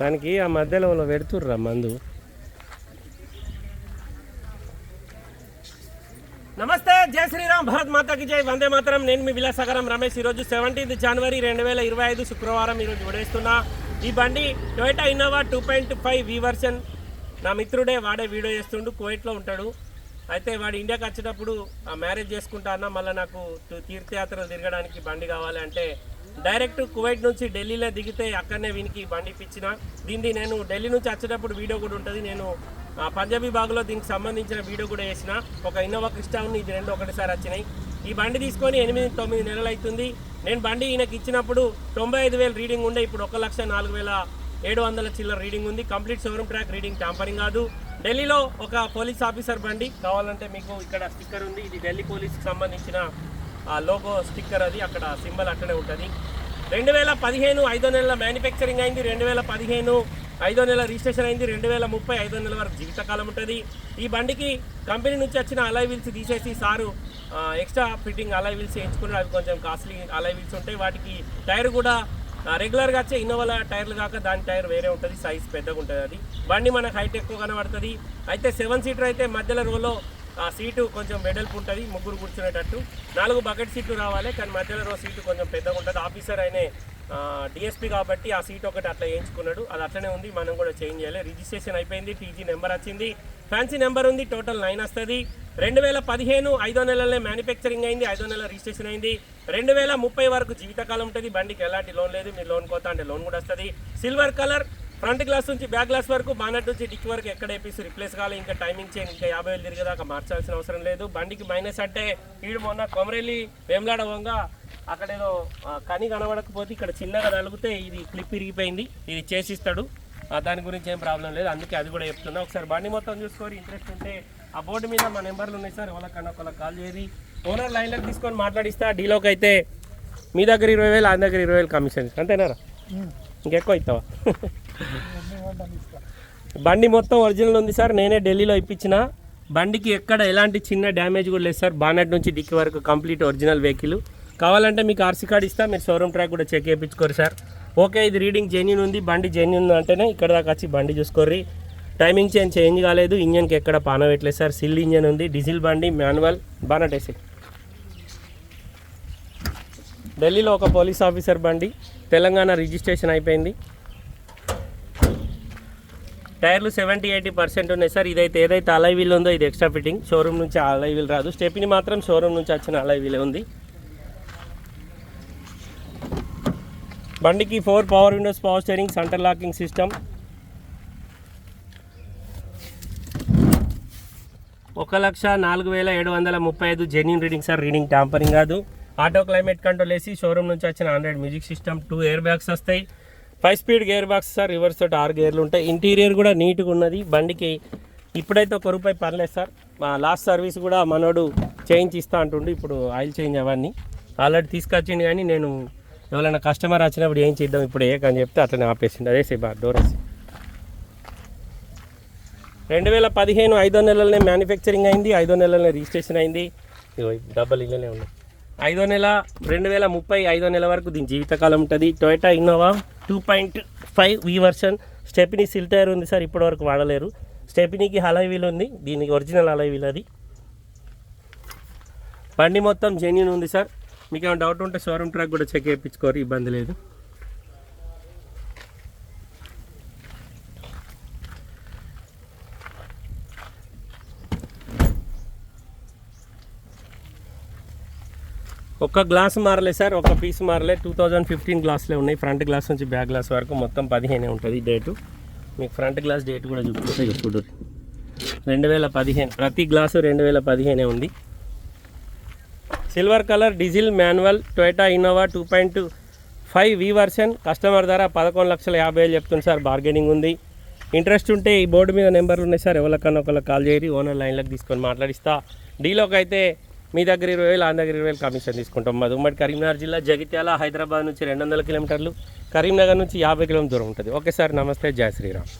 దానికి ఆ మధ్యలో వాళ్ళు పెడుతుర్రా మందు. నమస్తే జై శ్రీరామ్ భారత్ మాతాకి జై. వందే మాతరం. నేను మీ విలాసగరం రమేష్. ఈరోజు సెవెంటీన్త్ జనవరి రెండు వేల ఇరవై ఐదు శుక్రవారం ఈరోజు విడేస్తున్నా ఈ బండి Toyota Innova two point five V version నా మిత్రుడే వాడే వీడియో చేస్తుండు. కోయిట్లో ఉంటాడు. అయితే వాడు ఇండియాకి వచ్చేటప్పుడు ఆ మ్యారేజ్ చేసుకుంటా అన్న మళ్ళీ నాకు తీర్థయాత్రలు తిరగడానికి బండి కావాలి అంటే డైరెక్ట్ కువైట్ నుంచి ఢిల్లీలో దిగితే అక్కడనే వీనికి బండి ఇప్పించిన. దీన్ని నేను ఢిల్లీ నుంచి వచ్చేటప్పుడు వీడియో కూడా ఉంటుంది. నేను పంజాబీ బాగులో దీనికి సంబంధించిన వీడియో కూడా వేసిన. ఒక ఇన్నోవా క్రిస్టా ఇది రెండు ఒకటిసారి వచ్చినాయి. ఈ బండి తీసుకొని ఎనిమిది తొమ్మిది నెలలు అవుతుంది. నేను బండి ఈయనకి ఇచ్చినప్పుడు తొంభై ఐదు వేలు రీడింగ్ ఉండే. ఇప్పుడు ఒక లక్ష నాలుగు వేల ఏడు వందల చిల్లర రీడింగ్ ఉంది. Complete showroom track reading tampering కాదు. ఢిల్లీలో ఒక పోలీస్ ఆఫీసర్ బండి కావాలంటే మీకు ఇక్కడ స్టిక్కర్ ఉంది. ఇది ఢిల్లీ పోలీస్కి సంబంధించిన లోగో స్టిక్కర్ అది. అక్కడ సింబల్ అక్కడే ఉంటుంది. రెండు వేల పదిహేను ఐదో నెలల మ్యానుఫ్యాక్చరింగ్ అయింది. రెండు వేల పదిహేను ఐదో నెల రిజిస్ట్రేషన్ అయింది. రెండు వేల ముప్పై ఐదో నెలల వరకు జీవితకాలం ఉంటుంది. ఈ బండికి కంపెనీ నుంచి వచ్చిన అలై వీల్స్ తీసేసి sir extra fitting alloy wheels వేయించుకున్నారు. అవి కొంచెం కాస్ట్లీ అలై వీల్స్ ఉంటాయి. వాటికి టైర్ కూడా రెగ్యులర్గా వచ్చే ఇన్నోవాల టైర్లు కాక దాని టైర్ వేరే ఉంటుంది సైజ్ పెద్దగా ఉంటుంది అది. బండి మనకు హైట్ ఎక్కువ కనబడుతుంది. అయితే సెవెన్ సీటర్ అయితే మధ్యలో రోలో ఆ సీటు కొంచెం వెడల్పు ఉంటుంది ముగ్గురు కూర్చునేటట్టు. నాలుగు బకెట్ సీట్లు రావాలి కానీ మధ్యలో రో సీటు కొంచెం పెద్దగా ఉంటుంది. ఆఫీసర్ అయినే డిఎస్పీ కాబట్టి ఆ సీట్ ఒకటి అట్లా వేయించుకున్నాడు. అది అట్లనే ఉంది మనం కూడా చేంజ్ చేయాలి. రిజిస్ట్రేషన్ అయిపోయింది టీజీ నెంబర్ వచ్చింది. ఫ్యాన్సీ నెంబర్ ఉంది టోటల్ నైన్ వస్తుంది. రెండు వేల పదిహేను ఐదో నెలలనే మ్యానుఫ్యాక్చరింగ్ అయింది ఐదో నెల రిజిస్ట్రేషన్ అయింది. రెండు వేల ముప్పై వరకు జీవితకాలం ఉంటుంది బండికి ఎలాంటి లోన్ లేదు మీరు లోన్ కోతా అంటే లోన్ కూడా వస్తుంది. సిల్వర్ కలర్ ఫ్రంట్ గ్లాస్ నుంచి బ్యాక్ గ్లాస్ వరకు బానట్ నుంచి డిక్ వరకు ఎక్కడ వేపిసి రిప్లేస్ కావాలి ఇంకా టైమింగ్ చేయండి ఇంకా యాభై వేలు తిరిగేదాకా మార్చాల్సిన అవసరం లేదు. బండికి మైనస్ అంటే ఈడు మొన్న కొమరెల్లి వేమలాడ వంగ అక్కడ ఏదో కని కనబడకపోతే ఇక్కడ చిన్నగా తలిగితే ఇది క్లిప్ ఇరిగిపోయింది ఇది చేసిస్తాడు. ఆ, దాని గురించి ఏం ప్రాబ్లం లేదు అందుకే అది కూడా చెప్తున్నా. ఒకసారి బండి మొత్తం చూసుకొని ఇంట్రెస్ట్ ఉంటే ఆ బోర్డు మీద మా నెంబర్లు ఉన్నాయి సార్ ఎవరికన్నా ఒకళ్ళకి కాల్ చేసి ఓనర్ లైన్లోకి తీసుకొని మాట్లాడిస్తా. డీలోకి అయితే మీ దగ్గర ఇరవై వేలు ఆయన దగ్గర ఇరవై వేలు కమిషన్ అంతేనారా? ఇంకెక్కువ అవుతావా బండి మొత్తం ఒరిజినల్ ఉంది సార్ నేనే ఢిల్లీలో ఇప్పించిన. బండికి ఎక్కడ ఎలాంటి చిన్న డ్యామేజ్ కూడా లేదు సార్. బానెట్ నుంచి డిక్కి వరకు కంప్లీట్ ఒరిజినల్ వెహికల్. కావాలంటే మీకు ఆర్సీ కార్డ్ ఇస్తా మీరు షోరూమ్ ట్రాక్ కూడా చెక్ చేయించుకోరు సార్. ఓకే ఇది రీడింగ్ జెన్యున్ ఉంది బండి జెన్యున్ అంటేనే ఇక్కడ దాకా వచ్చి బండి చూసుకోర్రి. టైమింగ్ చేంజ్ చేంజ్ కాలేదు ఇంజన్కి ఎక్కడ పాన సార్. సిల్ ఇంజన్ ఉంది డీజిల్ బండి మాన్యువల్ బానట్ ఢిల్లీలో ఒక పోలీస్ ఆఫీసర్ బండి తెలంగాణ రిజిస్ట్రేషన్ అయిపోయింది. టైర్లు సెవెంటీ ఎయిటీ పర్సెంట్ ఉన్నాయి సార్. ఇదైతే ఏదైతే అలై వీల్ ఉందో ఇది ఎక్స్ట్రా ఫిట్టింగ్ షోరూమ్ నుంచి అలై వీల్ రాదు. స్టెప్ని మాత్రం షోరూమ్ నుంచి వచ్చిన అలై వీలే ఉంది. బండికి four power windows power steering centre locking system. ఒక లక్ష నాలుగు వేల ఏడు వందల ముప్పై ఐదు genuine reading sir reading tampering కాదు. ఆటో క్లైమేట్ కంట్రోల్ వేసి షోరూమ్ నుంచి వచ్చిన Android music system two air bags వస్తాయి. Five speed gear box sir reverse తోటి ఆరు గేర్లు ఉంటాయి. ఇంటీరియర్ కూడా నీట్గా ఉన్నది. బండికి ఇప్పుడైతే ఒక రూపాయి పర్లేదు సార్ మా లాస్ట్ సర్వీస్ కూడా మనోడు చేంజ్ ఇస్తా అంటుండు. ఇప్పుడు ఆయిల్ చేంజ్ అవన్నీ. ఆల్రెడీ తీసుకొచ్చిండు కానీ నేను ఎవరైనా కస్టమర్ వచ్చినప్పుడు ఏం చేద్దాం? ఇప్పుడు ఏ అని చెప్తే అట్లనే ఆపేసిండు. అదే సేబా డోర్ వేసి. రెండు వేల పదిహేను ఐదో నెలలనే మ్యానుఫ్యాక్చరింగ్ అయింది. ఐదో నెలలనే రిజిస్ట్రేషన్ అయింది. డబ్బులు ఈ ఇళ్ళనే ఉన్నాయి ఐదో నెల రెండు వేల ముప్పై ఐదో నెల వరకు దీని జీవితకాలం ఉంటుంది. Toyota Innova two point five V version stepney seal tyre ఉంది సార్ ఇప్పటి వరకు వాడలేరు. స్టెపినీకి హలై వీల్ ఉంది. దీనికి ఒరిజినల్ హలై వీల్ అది. బండి మొత్తం జెన్యున్ ఉంది సార్. మీకు ఏమైనా డౌట్ ఉంటే షోరూమ్ ట్రాక్ కూడా చెక్ చేయించుకోరు ఇబ్బంది లేదు. ఒక్క గ్లాస్ మారలే సార్ ఒక పీస్ మారలే. టూ థౌజండ్ ఫిఫ్టీన్ గ్లాస్లే ఉన్నాయి. ఫ్రంట్ గ్లాస్ నుంచి బ్యాక్ గ్లాస్ వరకు మొత్తం పదిహేనే ఉంటుంది డేటు. మీకు ఫ్రంట్ గ్లాస్ డేట్ కూడా చూపిస్తే ఇప్పుడు రెండు వేల పదిహేను ప్రతి గ్లాసు రెండు వేల పదిహేనే ఉంది. Silver colour diesel manual Toyota Innova two point five V version. Customer ధర పదకొండు లక్షల యాభై వేలు చెప్తుంది సార్. బార్గెనింగ్ ఉంది. ఇంట్రెస్ట్ ఉంటే ఈ బోర్డు మీద నెంబర్లు ఉన్నాయి సార్. ఎవరికన్నా ఒకళ్ళకి కాల్ చేయరు ఓనర్ లైన్లోకి తీసుకొని మాట్లాడిస్తా. డీలోకి అయితే మీ దగ్గర ఇరవై వేలు ఆన్ దగ్గర ఇరవై వేలు కమిషన్ తీసుకుంటాం. మాది ఉమ్మడి కరీంనగర్ జిల్లా జగిత్యాల హైదరాబాద్ నుంచి రెండు వందల కిలోమీటర్లు. కరీంనగర్ నుంచి యాభై కిలోమీటర్ దూరం ఉంటుంది. Okay sir. నమస్తే. జై శ్రీరామ్.